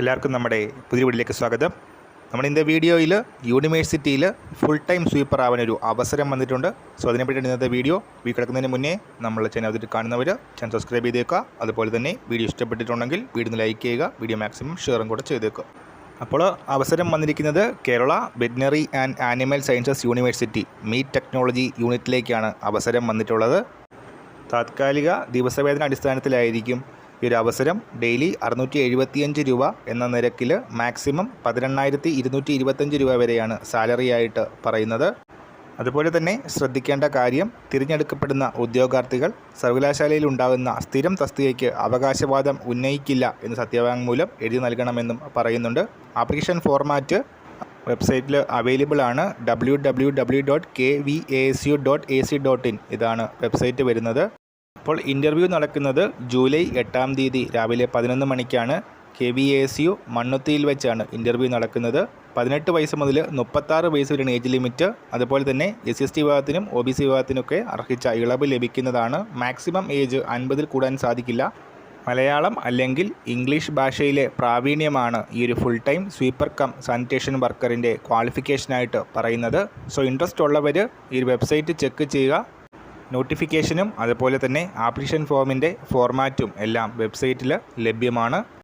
എല്ലാവർക്കും നമ്മുടെ പുതിയ വീട്ടിലേക്ക് സ്വാഗതം. നമ്മുടെ ഇന്നത്തെ വീഡിയോയിൽ യൂണിവേഴ്സിറ്റിയിൽ ഫുൾ ടൈം സ്വീപ്പർ ആവാൻ ഒരു അവസരം വന്നിട്ടുണ്ട്. സോ അതിനെപ്പറ്റി ഇന്നത്തെ വീഡിയോ. വീ കിടക്കുന്നതിന് മുന്നേ നമ്മൾ ചാനൽ അതിൽ കാണുന്നവർ ചാനൽ സബ്സ്ക്രൈബ് ചെയ്തേക്കുക. അതുപോലെ തന്നെ വീഡിയോ ഇഷ്ടപ്പെട്ടിട്ടുണ്ടെങ്കിൽ വീഡിയോ ലൈക്ക് ചെയ്യുക വീഡിയോ മാക്സിമം ഷെയറും കൂടെ ചെയ്തേക്കുക. അപ്പോൾ അവസരം വന്നിരിക്കുന്നത് Kerala veterinary and animal sciences university meat technology യൂണിറ്റിലേക്കാണ് അവസരം വന്നിട്ടുള്ളത്. താത്കാലിക ദിവസവേതന അടിസ്ഥാനത്തിലായിരിക്കും ഈ ഒരു അവസരം ഡെയിലി അറുന്നൂറ്റി എഴുപത്തിയഞ്ച് രൂപ എന്ന നിരക്കിൽ മാക്സിമം പതിനെണ്ണായിരത്തി ഇരുന്നൂറ്റി ഇരുപത്തഞ്ച് രൂപ വരെയാണ് സാലറി ആയിട്ട് പറയുന്നത്. അതുപോലെ തന്നെ ശ്രദ്ധിക്കേണ്ട കാര്യം തിരഞ്ഞെടുക്കപ്പെടുന്ന ഉദ്യോഗാർത്ഥികൾ സർവകലാശാലയിൽ ഉണ്ടാകുന്ന സ്ഥിരം തസ്തികയ്ക്ക് അവകാശവാദം ഉന്നയിക്കില്ല എന്ന് സത്യവാങ്മൂലം എഴുതി നൽകണമെന്നും പറയുന്നുണ്ട്. ആപ്ലിക്കേഷൻ ഫോർമാറ്റ് വെബ്സൈറ്റിൽ അവൈലബിൾ ആണ്. W W W dot K V A C dot A C dot in ഇതാണ് വെബ്സൈറ്റ് വരുന്നത്. അപ്പോൾ ഇന്റർവ്യൂ നടക്കുന്നത് ജൂലൈ എട്ടാം തീയതി രാവിലെ പതിനൊന്ന് മണിക്കാണ്. K V A S U മണ്ണുത്തിയിൽ വെച്ചാണ് ഇന്റർവ്യൂ നടക്കുന്നത്. പതിനെട്ട് വയസ്സ് മുതൽ മുപ്പത്താറ് വയസ്സ് വരെയാണ് ഏജ് ലിമിറ്റ്. അതുപോലെ തന്നെ എസ് എസ് ടി വിഭാഗത്തിനും ഒ ബി സി വിഭാഗത്തിനൊക്കെ അർഹിച്ച ഇളവ് ലഭിക്കുന്നതാണ്. മാക്സിമം ഏജ് അൻപതിൽ കൂടാൻ സാധിക്കില്ല. മലയാളം അല്ലെങ്കിൽ ഇംഗ്ലീഷ് ഭാഷയിലെ പ്രാവീണ്യമാണ് ഈ ഒരു full time sweeper cum sanitation വർക്കറിന്റെ ക്വാളിഫിക്കേഷനായിട്ട് പറയുന്നത്. സോ ഇൻട്രസ്റ്റ് ഉള്ളവർ ഈ വെബ്സൈറ്റ് ചെക്ക് ചെയ്യുക. നോട്ടിഫിക്കേഷനും അതുപോലെ തന്നെ ആപ്ലിക്കേഷൻ ഫോമിന്റെ ഫോർമാറ്റും എല്ലാം വെബ്സൈറ്റിൽ ലഭ്യമാണ്.